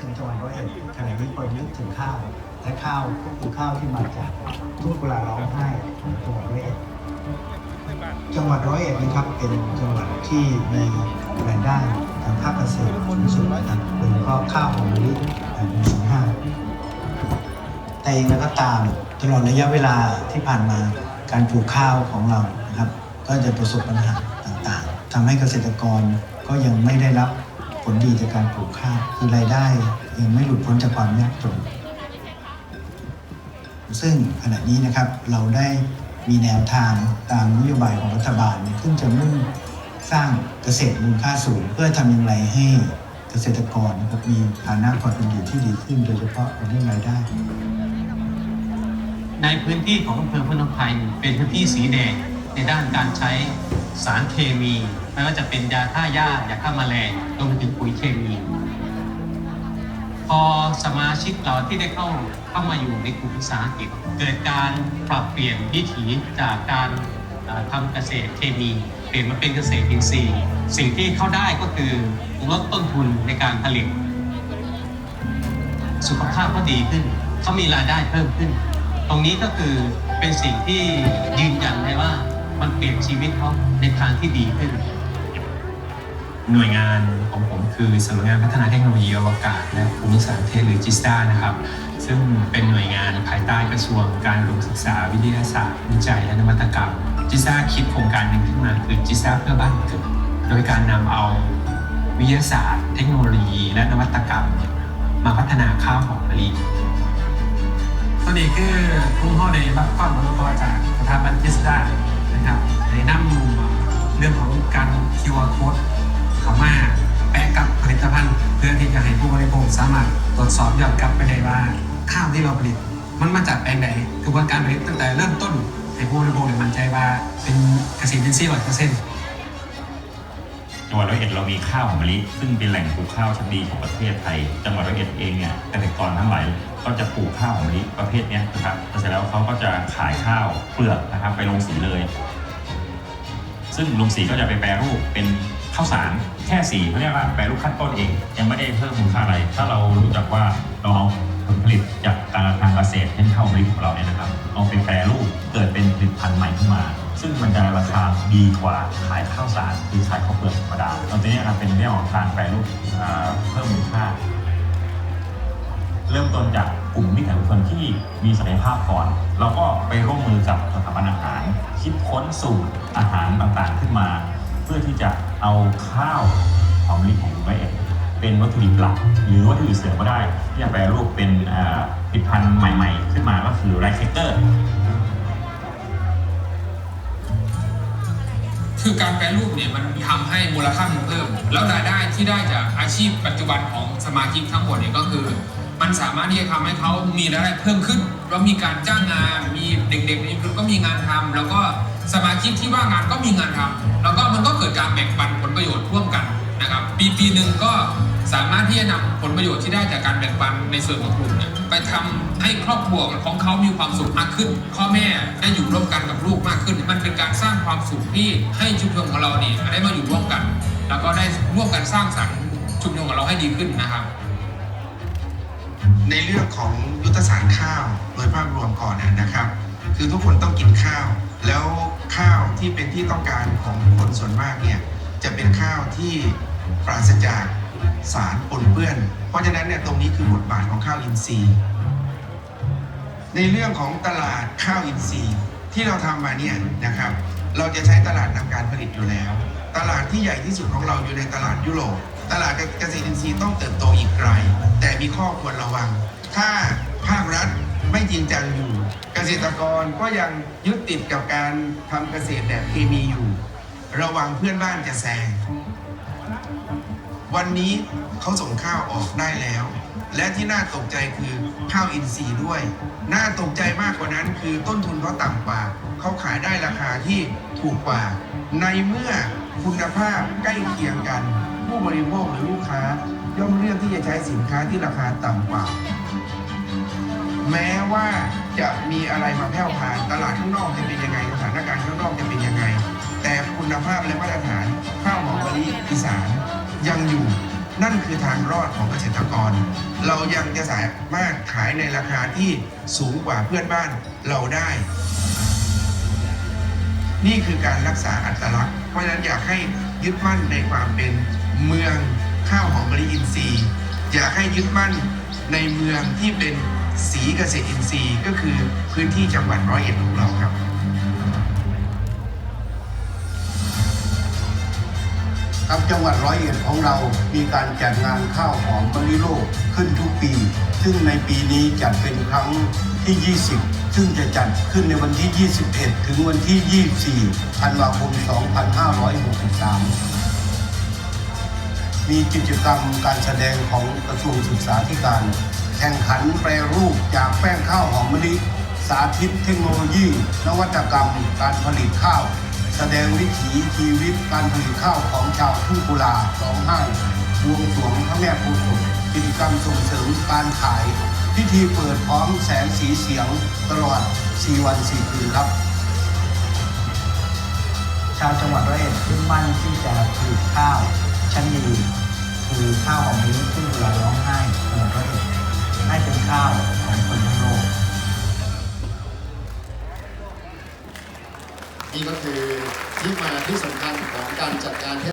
ถึงจังหวัดร้อยเอ็ดขณะนี้คนนึกถึงข้าว และข้าวก็คือข้าวที่มาจากทุ่งกุลาร้องไห้ของจังหวัดร้อยเอ็ดจังหวัดร้อยเอ็ดนะครับเป็นจังหวัดที่มีรายได้ทางภาคเกษตรสูงสุดนะครับโดยเฉพาะข้าวหอมมะลิแบบมีสินห้าแต่อย่างไรก็ตามตลอดระยะเวลาที่ผ่านมาการปลูกข้าวของเรานะครับ ก็จะประสบปัญหาต่างๆทำให้เกษตรกรก็ยังไม่ได้รับ ผลดีจากการปลูกข้าวคือรายได้ยังไม่หลุดพ้นจากความยากจน ซึ่งขณะนี้นะครับเราได้มีแนวทางตามนโยบายของรัฐบาล ซึ่งจะมุ่งสร้างเกษตรมูลค่าสูง เพื่อทำอย่างไรให้เกษตรกรนะครับมีฐานะความเป็นอยู่ที่ดีขึ้น โดยเฉพาะในเรื่องรายได้ ในพื้นที่ของอำเภอพนมไพรเป็นพื้นที่สีแดงในด้านการใช้ สารเคมีไม่ว่าจะเป็นยาฆ่าหญ้ายาฆ่าแมลงรวมถึงปุ๋ยเคมี พอสมาชิกเราที่ได้เข้าเข้ามาอยู่ในกลุ่มสาหกิจเกิดการปรับเปลี่ยนวิถีจากการเอ่อทำเกษตรเคมีเปลี่ยนมาเป็นเกษตรอินทรีย์ สิ่งที่เข้าได้ก็คือลดต้นทุนในการผลิต สุขภาพก็ดีขึ้นเขามีรายได้เพิ่มขึ้น ตรงนี้ก็คือเป็นสิ่งที่ยืนยันได้ว่า มันเปลี่ยนชีวิตเขาในทางที่ดีขึ้น หน่วยงานของผมคือสำนักงานพัฒนาเทคโนโลยีอวกาศ และภูมิสารสนเทศหรือจิสตานะครับ ซึ่งเป็นหน่วยงานภายใต้กระทรวงการอุดมศึกษาวิทยาศาสตร์ วิจัยและนวัตกรรม จิสตาคิดโครงการหนึ่งขึ้นมาคือจิสตาเพื่อบ้านเกิดโดยการนำเอาวิทยาศาสตร์ เทคโนโลยี และนวัตกรรม มาพัฒนาข้าวหอมมะลิตอนนี้คือคุณพ่อได้รับความรู้ตัวจากสถาบันจิสดา นะครับในนำเรื่องของการ QR code เข้ามาแปะกับผลิตภัณฑ์ เพื่อที่จะให้ผู้บริโภคสามารถตรวจสอบย้อนกลับไปได้ว่าข้าวที่เราผลิต มันมาจากแปลงไหนกระบวนการผลิตตั้งแต่เริ่มต้นให้ผู้บริโภคมั่นใจว่าเป็นเกษตรอินทรีย์ร้อยเปอร์เซ็นต์จังหวัดร้อยเอ็ดเรามีข้าวหอมมะลิซึ่งเป็นแหล่งปลูกข้าวชั้นดีของประเทศไทย จังหวัดร้อยเอ็ดเองเนี่ยเกษตรกรทั้งหลายก็จะปลูกข้าวหอมมะลิประเภทนี้นะครับเสร็จแล้วเขาก็จะขายข้าวเปลือกนะครับไปลงสีเลย ซึ่งลงสีก็จะไปแปรรูปเป็นข้าวสารแค่สีเขาเรียกว่าแปรรูปขั้นต้นเอง ยังไม่ได้เพิ่มมูลค่าอะไร ถ้าเรารู้จักว่าเราเอาผลผลิตจากการทางเกษตรเช่นข้าวหอมมะลิของเราเนี่ยนะครับเอาไปแปรรูปเกิดเป็นผลิตภัณฑ์ใหม่ขึ้นมา ซึ่งมันจะราคาดีกว่าขายข้าวสารหรือขายข้าวเปลือกธรรมดาตรงนี้นะครับเป็นเรื่องของการแปรรูปเพิ่มมูลค่า เริ่มต้นจาก กลุ่มวิสาหกิจชนที่มีศักยภาพก่อน เราก็ไปร่วมมือกับสถาบันอาหาร คิดค้นสูตรอาหารต่างๆขึ้นมา เพื่อที่จะเอาข้าวหอมมะลิของร้อยเองเป็นวัตถุดิบหลัก หรือวัตถุดิบเสริมก็ได้ที่จะแปรรูปเป็นผลิตภัณฑ์ใหม่ ๆ ขึ้นมาก็คือไรเซเตอร์ คือการแปรรูปเนี่ยมันทำให้มูลค่ามันเพิ่ม แล้วรายได้ที่ได้จากอาชีพปัจจุบันของสมาชิกทั้งหมดเนี่ยก็คือ มันสามารถที่จะทำให้เขามีรายได้เพิ่มขึ้นเรามีการจ้างงานมีเด็กๆในชุมก็มีงานทำแล้วก็สมาชิกที่ว่างงานก็มีงานทำแล้วก็มันก็เกิดการแบ่งปันผลประโยชน์ร่วมกันนะครับ ปีปีหนึ่งก็ สามารถที่จะนำผลประโยชน์ที่ได้จากการแบ่งปันในส่วนของกลุ่มเนี่ยไปทำให้ครอบครัวของเขามีความสุขมากขึ้นพ่อแม่ได้อยู่ร่วมกันกับลูกมากขึ้น มันเป็นการสร้างความสุขที่ให้ชุมชนของเราเนี่ยได้มาอยู่ร่วมกัน แล้วก็ได้ร่วมกันสร้างสรรค์ชุมชนของเราให้ดีขึ้นนะครับ ในเรื่องของยุทธศาสตร์ข้าวโดยภาพรวมก่อนนะครับ คือทุกคนต้องกินข้าว แล้วข้าวที่เป็นที่ต้องการของคนส่วนมากเนี่ยจะเป็นข้าวที่ปราศจาก สารปนเปื้อน เพราะฉะนั้นเนี่ยตรงนี้คือบทบาทของข้าวอินทรีย์ ในเรื่องของตลาดข้าวอินทรีย์ที่เราทำมาเนี่ยนะครับ เราจะใช้ตลาดนำการผลิตอยู่แล้ว ตลาดที่ใหญ่ที่สุดของเราอยู่ในตลาดยุโรป ตลาดเกษตรอินทรีย์ต้องเติบโตอีกไกล แต่มีข้อควรระวัง ถ้าภาครัฐไม่จริงจังอยู่ เกษตรกรก็ยังยึดติดกับการทำเกษตรแบบเคมีอยู่ ระวังเพื่อนบ้านจะแซง วันนี้เขาส่งข้าวออกได้แล้ว และที่น่าตกใจคือข้าวอินทรีย์ด้วย น่าตกใจมากกว่านั้นคือต้นทุนเขาต่ำกว่า เขาขายได้ราคาที่ถูกกว่า ในเมื่อคุณภาพใกล้เคียงกัน ผู้บริโภคหรือลูกค้า ย่อมเลือกที่จะใช้สินค้าที่ราคาต่ำกว่า แม้ว่าจะมีอะไรมาแพร่วพานตลาดข้างนอกจะเป็นยังไงสถานการณ์ข้างนอกจะเป็นยังไง แต่คุณภาพและมาตรฐานข้าวหอมมะลิอีสาน ยังอยู่ นั่นคือทางรอดของเกษตรกร เรายังจะสามารถขายในราคาที่สูงกว่าเพื่อนบ้านเราได้ นี่คือการรักษาอัตลักษณ์ เพราะฉะนั้นอยากให้ยึดมั่นในความเป็นเมืองข้าวหอมมะลิอินทรีย์ อยากให้ยึดมั่นในเมืองที่เป็นสีเกษตรอินทรีย์ ก็คือพื้นที่จังหวัดร้อยเอ็ดของเราครับ ครับจังหวัดร้อยเอ็ดของเรา มีการจัดงานข้าวหอมมะลิโลกขึ้นทุกปี ซึ่งในปีนี้จัดเป็นครั้งที่ 20 ซึ่งจะจัดขึ้นในวันที่ 21 ถึงวันที่ 24 ธันวาคม 2563 มีกิจกรรมการแสดงของกระทรวงศึกษาธิการ แข่งขันแปรรูปจากแป้งข้าวหอมมะลิ สาธิตเทคโนโลยี นวัตกรรม การผลิตข้าว แสดงวิถีชีวิตการผลิตข้าวของชาวทุ่งกุลาร้องห้บวงสรวงพระแม่โพธิ์ศพกิจกรรมส่งเสริมการขาย พิธีเปิดพร้อมแสงสีเสียงตลอด 4 วัน 4 คืนครับ ชาวจังหวัดร้อยเอ็ดมุ่งมั่นที่จะผลิตข้าวชั้นดีคือข้าวหอมมะลิทุ่งกุลา